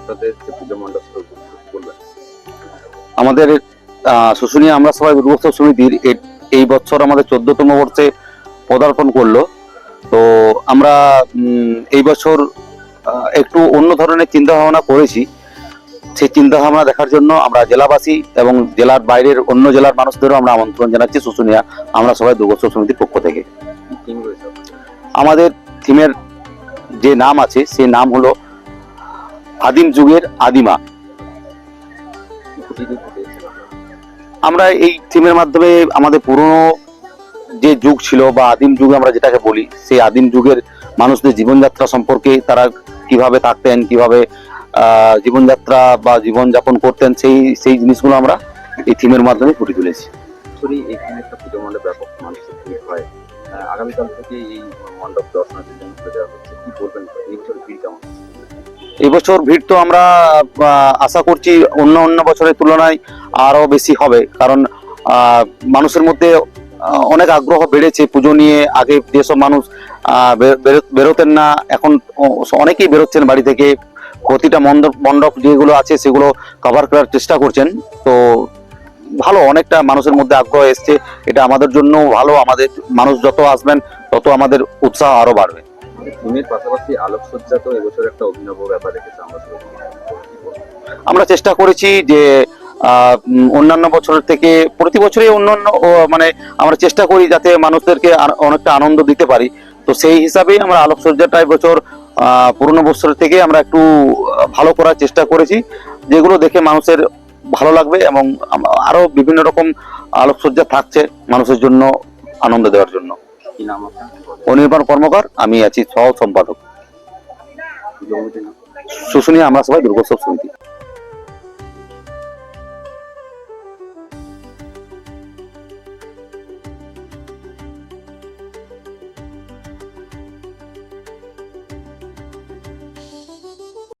আপনাদের যে পুজো মণ্ডপ শুরু করবেন আমাদের শুশুনিয়া আমরা সবাই দুর্গোৎসব সমিতির এই বছর আমাদের চোদ্দতম বর্ষে পদার্পণ করল। তো আমরা এই বছর একটু অন্য ধরনের চিন্তা ভাবনা করেছি। সেই চিন্তা ভাবনা দেখার জন্য আমরা জেলাবাসী এবং জেলার বাইরের অন্য জেলার মানুষদেরও আমরা আমন্ত্রণ জানাচ্ছি শুশুনিয়া আমরা সবাই দুর্গোৎসব সমিতির পক্ষ থেকে। আপনাদের? আমাদের থিমের যে নাম আছে সেই নাম হলো আদিম যুগের আদিমা? আমরা এই থিমের মাধ্যমে আমাদের পুরনো যে যুগ ছিল বা আদিম যুগে আমরা যেটাকে বলি, সেই আদিম যুগের মানুষদের জীবনযাত্রা সম্পর্কে তারা কীভাবে থাকতেন, কীভাবে জীবনযাত্রা বা জীবনযাপন করতেন, সেই সেই জিনিসগুলো আমরা এই থিমের মাধ্যমে ফুটে তুলেছি। হয়। আগামীকাল থেকে এই মণ্ডপ কি বলবেন? এই বছর ভিড় কেমন? এবছর ভিড় তো আমরা আশা করছি অন্য অন্য বছরের তুলনায় আরও বেশি হবে। কারণ মানুষের মধ্যে অনেক আগ্রহ বেড়েছে পুজো নিয়ে। আগে যেসব মানুষ বেরোতেন না, এখন অনেকেই বেরোচ্ছেন বাড়ি থেকে। প্রতিটা মণ্ডপ মণ্ডপ যেগুলো আছে সেগুলো কভার করার চেষ্টা করছেন। তো ভালো, অনেকটা মানুষের মধ্যে আগ্রহ এসছে। এটা আমাদের জন্য ভালো। আমাদের মানুষ যত আসবেন, তত আমাদের উৎসাহ আরও বাড়বে। থিমের পাশাপাশি আলোকসজ্জা তো এবছর একটা অভিনব ব্যাপার রেখেছে আমরা? আমরা চেষ্টা করেছি যে অন্যান্য বছরের থেকে প্রতি বছরই অন্যান্য মানে আমরা চেষ্টা করি যাতে মানুষদেরকে অনেকটা আনন্দ দিতে পারি তো সেই হিসাবেই আমরা আলোকসজ্জাটা এবছর আহ, পুরনো বছরের থেকে আমরা একটু ভালো করার চেষ্টা করেছি যেগুলো দেখে মানুষের ভালো লাগবে এবং আম- আরও বিভিন্ন রকম আলোকসজ্জা থাকছে মানুষের জন্য আনন্দ দেওয়ার জন্য অনির্বাণ কর্মকার আমি আছি সহ সম্পাদক। শুশুনি শুশুনিয়া আমরা সবাই দুর্গোৎসব সমিতি।